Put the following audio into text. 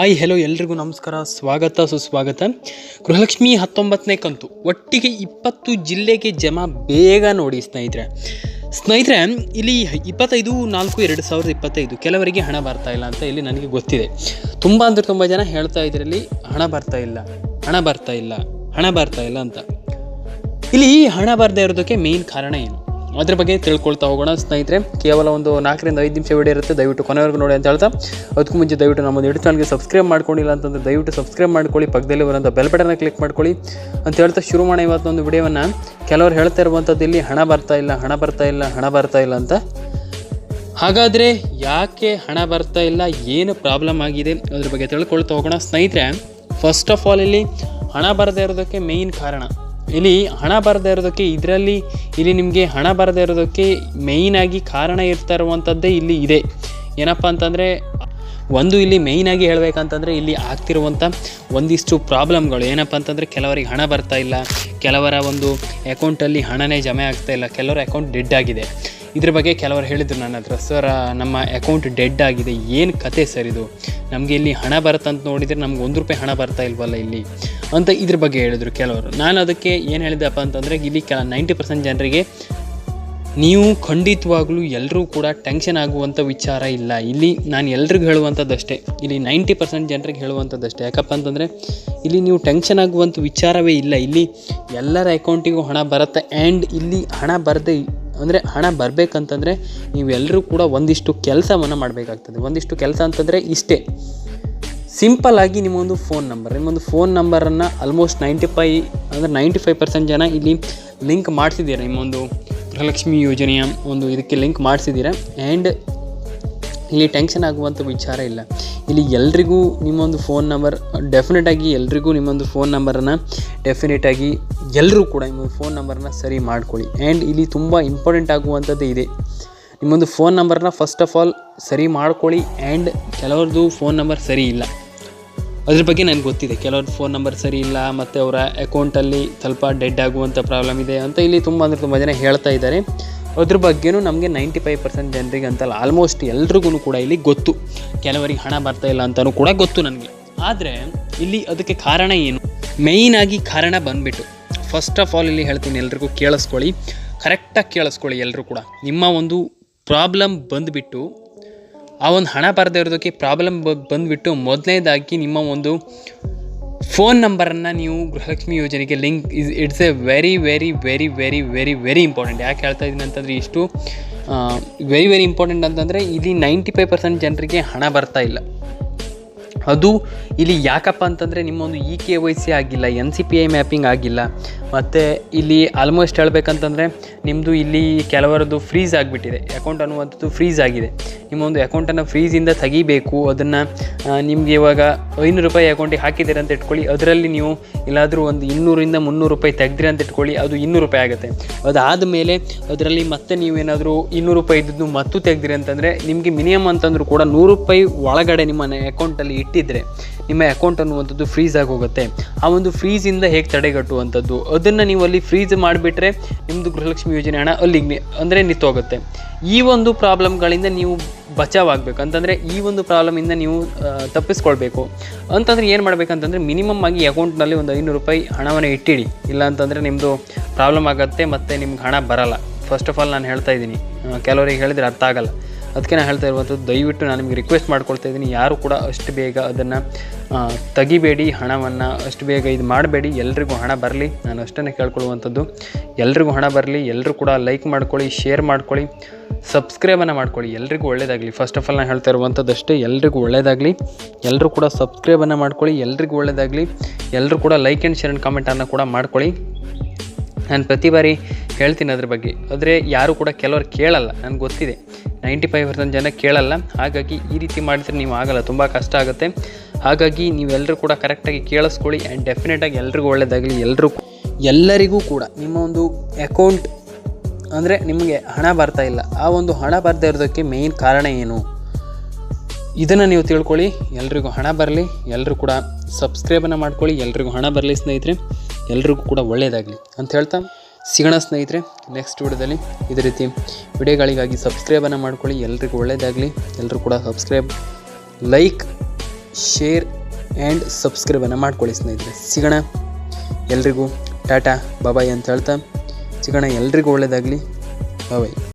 Hi hello ಎಲ್ರಿಗೂ ನಮಸ್ಕಾರ. ಸ್ವಾಗತ, ಸುಸ್ವಾಗತ. ಗೃಹಲಕ್ಷ್ಮಿ ಹತ್ತೊಂಬತ್ತನೇ ಕಂತು. ಒಟ್ಟಿಗೆ ಇಪ್ಪತ್ತು ಜಿಲ್ಲೆಗೆ ಜಮಾ ಬೇಗ ನೋಡಿ ಸ್ನೇಹಿತರೆ. ಸ್ನೇಹಿತರೆ, ಇಲ್ಲಿ ಇಪ್ಪತ್ತೈದು, ನಾಲ್ಕು, ಎರಡು ಸಾವಿರದ ಇಪ್ಪತ್ತೈದು, ಕೆಲವರಿಗೆ ಹಣ ಬರ್ತಾ ಇಲ್ಲ ಅಂತ ಇಲ್ಲಿ ನನಗೆ ಗೊತ್ತಿದೆ. ತುಂಬ ಅಂದರೆ ತುಂಬ ಜನ ಹೇಳ್ತಾ ಇದರಲ್ಲಿ ಹಣ ಬರ್ತಾ ಇಲ್ಲ, ಹಣ ಬರ್ತಾ ಇಲ್ಲ, ಹಣ ಬರ್ತಾ ಇಲ್ಲ ಅಂತ. ಇಲ್ಲಿ ಹಣ ಬರದೇ ಇರೋದಕ್ಕೆ ಮೇನ್ ಕಾರಣ ಏನು? ಅದ್ರ ಬಗ್ಗೆ ತಿಳ್ಕೊಳ್ತಾ ಹೋಗೋಣ ಸ್ನೇಹಿತರೆ. ಕೇವಲ ಒಂದು ನಾಲ್ಕರಿಂದ ಐದು ನಿಮಿಷ ವಿಡಿಯೋ ಇರುತ್ತೆ, ದಯವಿಟ್ಟು ಕೊನೆವರೆಗೂ ನೋಡಿ ಅಂತ ಹೇಳ್ತಾ. ಅದಕ್ಕೂ ಮುಂಚೆ ದಯವಿಟ್ಟು ನಮ್ಮ ಯೂಟ್ಯೂಬ್ ಚಾನಲ್ಗೆ ಸಬ್ಸ್ಕ್ರೈಬ್ ಮಾಡ್ಕೊಂಡಿಲ್ಲ ಅಂತಂದ್ರೆ ದಯವಿಟ್ಟು ಸಬ್ಸ್ಕ್ರೈಬ್ ಮಾಡ್ಕೊಳ್ಳಿ, ಪಕ್ಕದಲ್ಲಿ ಬರೋಂಥ ಬೆಲ್ ಬಟನ್ನ ಕ್ಲಿಕ್ ಮಾಡ್ಕೊಳ್ಳಿ. ಅಂತ ಹೇಳ್ತಾ ಶುರು ಮಾಡೋಣ ಇವತ್ತೊಂದು ವಿಡಿಯೋವನ್ನು ಕೆಲವರು ಹೇಳ್ತಾ ಇರುವಂಥದ್ದು ಇಲ್ಲಿ, ಹಣ ಬರ್ತಾ ಇಲ್ಲ, ಹಣ ಬರ್ತಾ ಇಲ್ಲ, ಹಣ ಬರ್ತಾ ಇಲ್ಲ ಅಂತ. ಹಾಗಾದರೆ ಯಾಕೆ ಹಣ ಬರ್ತಾ ಇಲ್ಲ, ಏನು ಪ್ರಾಬ್ಲಮ್ ಆಗಿದೆ ಅದ್ರ ಬಗ್ಗೆ ತಿಳ್ಕೊಳ್ತಾ ಹೋಗೋಣ ಸ್ನೇಹಿತರೆ. ಫಸ್ಟ್ ಆಫ್ ಆಲ್ ಇಲ್ಲಿ ಹಣ ಬರದೇ ಇರೋದಕ್ಕೆ ಮೇಯ್ನ್ ಕಾರಣ. ಇಲ್ಲಿ ಹಣ ಬರದೇ ಇರೋದಕ್ಕೆ ಇದರಲ್ಲಿ ಇಲ್ಲಿ ನಿಮಗೆ ಹಣ ಬರದೇ ಇರೋದಕ್ಕೆ ಮೇಯ್ನಾಗಿ ಕಾರಣ ಇರ್ತಾ ಇರುವಂಥದ್ದೇ ಇಲ್ಲಿ ಇದೆ. ಏನಪ್ಪ ಅಂತಂದರೆ, ಒಂದು ಇಲ್ಲಿ ಮೇಯ್ನಾಗಿ ಹೇಳಬೇಕಂತಂದರೆ ಇಲ್ಲಿ ಆಗ್ತಿರುವಂಥ ಒಂದಿಷ್ಟು ಪ್ರಾಬ್ಲಮ್ಗಳು ಏನಪ್ಪ ಅಂತಂದರೆ, ಕೆಲವರಿಗೆ ಹಣ ಬರ್ತಾ ಇಲ್ಲ. ಕೆಲವರ ಒಂದು ಅಕೌಂಟಲ್ಲಿ ಹಣನೇ ಜಮೆ ಆಗ್ತಾ ಇಲ್ಲ. ಕೆಲವರ ಅಕೌಂಟ್ ಡೆಡ್ ಆಗಿದೆ. ಇದ್ರ ಬಗ್ಗೆ ಕೆಲವರು ಹೇಳಿದರು ನನ್ನ ಹತ್ರ, ಸರ್, ನಮ್ಮ ಅಕೌಂಟ್ ಡೆಡ್ ಆಗಿದೆ. ಏನು ಕತೆ ಸರ್ ಇದು? ನಮಗೆ ಇಲ್ಲಿ ಹಣ ಬರುತ್ತಂತ ನೋಡಿದರೆ ನಮ್ಗೆ ಒಂದು ರೂಪಾಯಿ ಹಣ ಬರ್ತಾ ಇಲ್ವಲ್ಲ ಇಲ್ಲಿ? ಅಂತ ಇದ್ರ ಬಗ್ಗೆ ಹೇಳಿದರು ಕೆಲವರು. ನಾನು ಅದಕ್ಕೆ ಏನು ಹೇಳಿದೆಪ್ಪ ಅಂತಂದರೆ, ಇಲ್ಲಿ ಕೆಲ ನೈಂಟಿ ಪರ್ಸೆಂಟ್ ಜನರಿಗೆ ನೀವು ಖಂಡಿತವಾಗ್ಲೂ ಎಲ್ಲರೂ ಕೂಡ ಟೆನ್ಷನ್ ಆಗುವಂಥ ವಿಚಾರ ಇಲ್ಲ. ಇಲ್ಲಿ ನಾನು ಎಲ್ರಿಗೂ ಹೇಳುವಂಥದ್ದಷ್ಟೇ. ಇಲ್ಲಿ ನೈಂಟಿ ಪರ್ಸೆಂಟ್ ಜನರಿಗೆ ಹೇಳುವಂಥದ್ದಷ್ಟೇ. ಯಾಕಪ್ಪ ಅಂತಂದರೆ, ಇಲ್ಲಿ ನೀವು ಟೆನ್ಷನ್ ಆಗುವಂಥ ವಿಚಾರವೇ ಇಲ್ಲ. ಇಲ್ಲಿ ಎಲ್ಲರ ಅಕೌಂಟಿಗೂ ಹಣ ಬರುತ್ತೆ ಆ್ಯಂಡ್ ಇಲ್ಲಿ ಹಣ ಬರದೇ ಅಂದರೆ ಹಣ ಬರಬೇಕಂತಂದರೆ ನೀವೆಲ್ಲರೂ ಕೂಡ ಒಂದಿಷ್ಟು ಕೆಲಸವನ್ನು ಮಾಡಬೇಕಾಗ್ತದೆ. ಒಂದಿಷ್ಟು ಕೆಲಸ ಅಂತಂದರೆ ಇಷ್ಟೇ. ಸಿಂಪಲ್ ಆಗಿ ನಿಮ್ಮೊಂದು ಫೋನ್ ನಂಬರ್ ನಿಮ್ಮೊಂದು ಫೋನ್ ನಂಬರನ್ನು ಆಲ್ಮೋಸ್ಟ್ ನೈಂಟಿ ಫೈ ಅಂದರೆ ನೈಂಟಿ ಫೈವ್ ಪರ್ಸೆಂಟ್ ಜನ ಇಲ್ಲಿ ಲಿಂಕ್ ಮಾಡಿಸಿದ್ದೀರಾ? ನಿಮ್ಮೊಂದು ಗೃಹಲಕ್ಷ್ಮಿ ಯೋಜನೆಯ ಒಂದು ಇದಕ್ಕೆ ಲಿಂಕ್ ಮಾಡಿಸಿದ್ದೀರಾ? ಆ್ಯಂಡ್ ಇಲ್ಲಿ ಟೆನ್ಷನ್ ಆಗುವಂಥ ವಿಚಾರ ಇಲ್ಲ. ಇಲ್ಲಿ ಎಲ್ರಿಗೂ ನಿಮ್ಮೊಂದು ಫೋನ್ ನಂಬರ್ ಡೆಫಿನೆಟಾಗಿ ಎಲ್ರಿಗೂ ನಿಮ್ಮೊಂದು ಫೋನ್ ನಂಬರನ್ನು ಡೆಫಿನೆಟಾಗಿ ಎಲ್ಲರೂ ಕೂಡ ನಿಮ್ಮೊಂದು ಫೋನ್ ನಂಬರನ್ನ ಸರಿ ಮಾಡ್ಕೊಳ್ಳಿ. ಆ್ಯಂಡ್ ಇಲ್ಲಿ ತುಂಬ ಇಂಪಾರ್ಟೆಂಟ್ ಆಗುವಂಥದ್ದು ಇದೆ. ನಿಮ್ಮೊಂದು ಫೋನ್ ನಂಬರ್ನ ಫಸ್ಟ್ ಆಫ್ ಆಲ್ ಸರಿ ಮಾಡ್ಕೊಳ್ಳಿ ಆ್ಯಂಡ್ ಕೆಲವ್ರದ್ದು ಫೋನ್ ನಂಬರ್ ಸರಿ ಇಲ್ಲ. ಅದ್ರ ಬಗ್ಗೆ ನನಗೆ ಗೊತ್ತಿದೆ. ಕೆಲವ್ರದ್ದು ಫೋನ್ ನಂಬರ್ ಸರಿ ಇಲ್ಲ, ಮತ್ತು ಅವರ ಅಕೌಂಟಲ್ಲಿ ಸ್ವಲ್ಪ ಡೆಡ್ ಆಗುವಂಥ ಪ್ರಾಬ್ಲಮ್ ಇದೆ ಅಂತ ಇಲ್ಲಿ ತುಂಬ ಅಂದರೆ ತುಂಬ ಜನ ಹೇಳ್ತಾ ಇದ್ದಾರೆ. ಅದ್ರ ಬಗ್ಗೆನೂ ನಮಗೆ ನೈಂಟಿ ಫೈವ್ ಪರ್ಸೆಂಟ್ ಜನರಿಗೆ ಅಂತಲ್ಲ ಆಲ್ಮೋಸ್ಟ್ ಎಲ್ರಿಗೂ ಕೂಡ ಇಲ್ಲಿ ಗೊತ್ತು. ಕೆಲವರಿಗೆ ಹಣ ಬರ್ತಾ ಇಲ್ಲ ಅಂತಲೂ ಕೂಡ ಗೊತ್ತು ನನಗೆ. ಆದರೆ ಇಲ್ಲಿ ಅದಕ್ಕೆ ಕಾರಣ ಏನು? ಮೇಯ್ನಾಗಿ ಕಾರಣ ಬಂದುಬಿಟ್ಟು ಫಸ್ಟ್ ಆಫ್ ಆಲ್ ಇಲ್ಲಿ ಹೇಳ್ತೀನಿ ಎಲ್ರಿಗೂ ಕೇಳಿಸ್ಕೊಳ್ಳಿ. ಕರೆಕ್ಟಾಗಿ ಕೇಳಿಸ್ಕೊಳ್ಳಿ ಎಲ್ಲರೂ ಕೂಡ. ನಿಮ್ಮ ಒಂದು ಪ್ರಾಬ್ಲಮ್ ಬಂದುಬಿಟ್ಟು ಆ ಒಂದು ಹಣ ಬರದೇ ಇರೋದಕ್ಕೆ ಪ್ರಾಬ್ಲಮ್ ಬಂದುಬಿಟ್ಟು ಮೊದಲನೇದಾಗಿ ನಿಮ್ಮ ಒಂದು ಫೋನ್ ನಂಬರನ್ನು ನೀವು ಗೃಹಲಕ್ಷ್ಮಿ ಯೋಜನೆಗೆ link is, it's a very very very very very very important. ಯಾಕೆ ಹೇಳ್ತಾ ಇದ್ದೀನಿ ಅಂತಂದರೆ ಇಷ್ಟು ವೆರಿ ವೆರಿ ಇಂಪಾರ್ಟೆಂಟ್ ಅಂತಂದರೆ ಇಲ್ಲಿ ನೈಂಟಿ ಫೈವ್ ಪರ್ಸೆಂಟ್ ಜನರಿಗೆ ಹಣ ಬರ್ತಾ ಇಲ್ಲ. ಅದು ಇಲ್ಲಿ ಯಾಕಪ್ಪ ಅಂತಂದರೆ ನಿಮ್ಮೊಂದು ಇ ಕೆ ವೈ ಸಿ ಆಗಿಲ್ಲ, N C P I mapping ಆಗಿಲ್ಲ. ಮತ್ತು ಇಲ್ಲಿ ಆಲ್ಮೋಸ್ಟ್ ಹೇಳ್ಬೇಕಂತಂದರೆ ನಿಮ್ಮದು ಇಲ್ಲಿ ಕೆಲವರದ್ದು ಫ್ರೀಸ್ ಆಗಿಬಿಟ್ಟಿದೆ. ಅಕೌಂಟ್ ಅನ್ನುವಂಥದ್ದು ಫ್ರೀಸ್ ಆಗಿದೆ. ನಿಮ್ಮ ಒಂದು ಅಕೌಂಟನ್ನು ಫ್ರೀಸಿಂದ ತೆಗಿಬೇಕು. ಅದನ್ನು ನಿಮಗೆ ಇವಾಗ ಐನೂರು ರೂಪಾಯಿ ಅಕೌಂಟಿಗೆ ಹಾಕಿದ್ದೀರ ಅಂತ ಇಟ್ಕೊಳ್ಳಿ. ಅದರಲ್ಲಿ ನೀವು ಇಲ್ಲಾದರೂ ಒಂದು ಇನ್ನೂರಿಂದ ಮುನ್ನೂರು ರೂಪಾಯಿ ತೆಗ್ದಿರ ಅಂತ ಇಟ್ಕೊಳ್ಳಿ. ಅದು ಇನ್ನೂರು ರೂಪಾಯಿ ಆಗುತ್ತೆ. ಅದಾದ ಮೇಲೆ ಅದರಲ್ಲಿ ಮತ್ತೆ ನೀವೇನಾದರೂ ಇನ್ನೂರು ರೂಪಾಯಿ ಇದ್ದದ್ದು ಮತ್ತೂ ತೆಗ್ದಿರಿ ಅಂತಂದರೆ ನಿಮಗೆ ಮಿನಿಮಮ್ ಅಂತಂದರೂ ಕೂಡ ನೂರು ರೂಪಾಯಿ ಒಳಗಡೆ ನಿಮ್ಮ ಅಕೌಂಟಲ್ಲಿ ಇಟ್ಟಿದ್ದರೆ ನಿಮ್ಮ ಅಕೌಂಟ್ ಅನ್ನುವಂಥದ್ದು ಫ್ರೀಸ್ ಹೋಗುತ್ತೆ. ಆ ಒಂದು ಫ್ರೀಸಿಂದ ಹೇಗೆ ತಡೆಗಟ್ಟುವಂಥದ್ದು? ಅದನ್ನು ನೀವು ಅಲ್ಲಿ ಫ್ರೀಸ್ ಮಾಡಿಬಿಟ್ರೆ ನಿಮ್ಮದು ಗೃಹಲಕ್ಷ್ಮಿ ಯೋಜನೆ ಹಣ ಅಲ್ಲಿಗೆ ಅಂದರೆ ನಿಂತೋಗುತ್ತೆ. ಈ ಒಂದು ಪ್ರಾಬ್ಲಮ್ಗಳಿಂದ ನೀವು ಬಚಾವಾಗಬೇಕು. ಅಂತಂದರೆ ಈ ಒಂದು ಪ್ರಾಬ್ಲಮಿಂದ ನೀವು ತಪ್ಪಿಸ್ಕೊಳ್ಬೇಕು. ಅಂತಂದರೆ ಏನು ಮಾಡಬೇಕಂತಂದರೆ ಮಿನಿಮಮ್ ಆಗಿ ಅಕೌಂಟ್ನಲ್ಲಿ ಒಂದು ಐನೂರು ರೂಪಾಯಿ ಹಣವನ್ನು ಇಟ್ಟಿಡಿ. ಇಲ್ಲ ಅಂತಂದರೆ ನಿಮ್ಮದು ಪ್ರಾಬ್ಲಮ್ ಆಗುತ್ತೆ ಮತ್ತು ನಿಮ್ಗೆ ಹಣ ಬರಲ್ಲ. ಫಸ್ಟ್ ಆಫ್ ಆಲ್ ನಾನು ಹೇಳ್ತಾ ಇದ್ದೀನಿ. ಕೆಲವರಿಗೆ ಹೇಳಿದರೆ ಅರ್ಥ ಆಗಲ್ಲ. ಅದಕ್ಕೆ ನಾನು ಹೇಳ್ತಾ ಇರುವಂಥದ್ದು, ದಯವಿಟ್ಟು ನಾನು ನಿಮಗೆ ರಿಕ್ವೆಸ್ಟ್ ಮಾಡ್ಕೊಳ್ತಾ ಇದ್ದೀನಿ, ಯಾರು ಕೂಡ ಅಷ್ಟು ಬೇಗ ಅದನ್ನು ತೆಗಿಬೇಡಿ ಹಣವನ್ನು, ಅಷ್ಟು ಬೇಗ ಇದು ಮಾಡಬೇಡಿ, ಎಲ್ರಿಗೂ ಹಣ ಬರಲಿ, ನಾನು ಅಷ್ಟನ್ನೇ ಕೇಳ್ಕೊಳ್ಳುವಂಥದ್ದು. ಎಲ್ರಿಗೂ ಹಣ ಬರಲಿ ಎಲ್ಲರೂ ಕೂಡ ಲೈಕ್ ಮಾಡ್ಕೊಳ್ಳಿ ಶೇರ್ ಮಾಡ್ಕೊಳ್ಳಿ ಸಬ್ಸ್ಕ್ರೈಬನ್ನು ಮಾಡ್ಕೊಳ್ಳಿ, ಎಲ್ರಿಗೂ ಒಳ್ಳೇದಾಗಲಿ. ಫಸ್ಟ್ ಆಫ್ ಆಲ್ ನಾನು ಹೇಳ್ತಾ ಇರುವಂಥದ್ದು ಅಷ್ಟೇ, ಎಲ್ರಿಗೂ ಒಳ್ಳೇದಾಗಲಿ ಎಲ್ಲರೂ ಕೂಡ ಸಬ್ಸ್ಕ್ರೈಬನ್ನು ಮಾಡ್ಕೊಳ್ಳಿ, ಎಲ್ರಿಗೂ ಒಳ್ಳೇದಾಗಲಿ ಎಲ್ಲರೂ ಕೂಡ ಲೈಕ್ ಆ್ಯಂಡ್ ಶೇರ್ ಆ್ಯಂಡ್ ಕಮೆಂಟನ್ನು ಕೂಡ ಮಾಡ್ಕೊಳ್ಳಿ. ನಾನು ಪ್ರತಿ ಬಾರಿ ಹೇಳ್ತೀನಿ ಅದ್ರ ಬಗ್ಗೆ. ಆದರೆ ಯಾರು ಕೂಡ ಕೆಲವರು ಕೇಳಲ್ಲ, ನನಗೆ ಗೊತ್ತಿದೆ. ನೈಂಟಿ ಫೈವ್ ಪರ್ಸೆಂಟ್ ಜನ ಕೇಳಲ್ಲ. ಹಾಗಾಗಿ ಈ ರೀತಿ ಮಾಡಿದರೆ ನೀವು ಆಗಲ್ಲ, ತುಂಬ ಕಷ್ಟ ಆಗುತ್ತೆ. ಹಾಗಾಗಿ ನೀವೆಲ್ಲರೂ ಕೂಡ ಕರೆಕ್ಟಾಗಿ ಕೇಳಿಸ್ಕೊಳ್ಳಿ ಆ್ಯಂಡ್ ಡೆಫಿನೆಟಾಗಿ ಎಲ್ರಿಗೂ ಒಳ್ಳೆಯದಾಗಲಿ ಎಲ್ಲರೂ ಎಲ್ಲರಿಗೂ ಕೂಡ ನಿಮ್ಮ ಒಂದು ಅಕೌಂಟ್ ಅಂದರೆ ನಿಮಗೆ ಹಣ ಬರ್ತಾ ಇಲ್ಲ. ಆ ಒಂದು ಹಣ ಬರದೇ ಇರೋದಕ್ಕೆ ಮೇಯ್ನ್ ಕಾರಣ ಏನು? ಇದನ್ನು ನೀವು ತಿಳ್ಕೊಳ್ಳಿ, ಎಲ್ರಿಗೂ ಹಣ ಬರಲಿ ಎಲ್ಲರೂ ಕೂಡ ಸಬ್ಸ್ಕ್ರೈಬನ್ನು ಮಾಡ್ಕೊಳ್ಳಿ, ಎಲ್ರಿಗೂ ಹಣ ಬರಲಿ ಸ್ನೇಹಿತರೆ, ಎಲ್ರಿಗೂ ಕೂಡ ಒಳ್ಳೆಯದಾಗಲಿ ಅಂತ ಹೇಳ್ತಾ ಸಿಗೋಣ ಸ್ನೇಹಿತರೆ ನೆಕ್ಸ್ಟ್ ವಿಡಿಯೋದಲ್ಲಿ ಇದೇ ರೀತಿ ವಿಡಿಯೋಗಳಿಗಾಗಿ ಸಬ್ಸ್ಕ್ರೈಬನ್ನು ಮಾಡ್ಕೊಳ್ಳಿ. ಎಲ್ರಿಗೂ ಒಳ್ಳೆಯದಾಗಲಿ ಎಲ್ಲರೂ ಕೂಡ ಸಬ್ಸ್ಕ್ರೈಬ್ ಲೈಕ್ ಶೇರ್ ಆ್ಯಂಡ್ ಸಬ್ಸ್ಕ್ರೈಬನ್ನು ಮಾಡ್ಕೊಳ್ಳಿ ಸ್ನೇಹಿತರೆ. ಸಿಗೋಣ. ಎಲ್ರಿಗೂ ಟಾಟಾ ಬಾಬಾಯ್ ಅಂತ ಹೇಳ್ತಾ ಸಿಗೋಣ. ಎಲ್ರಿಗೂ ಒಳ್ಳೆಯದಾಗಲಿ ಬಾಬಾಯ್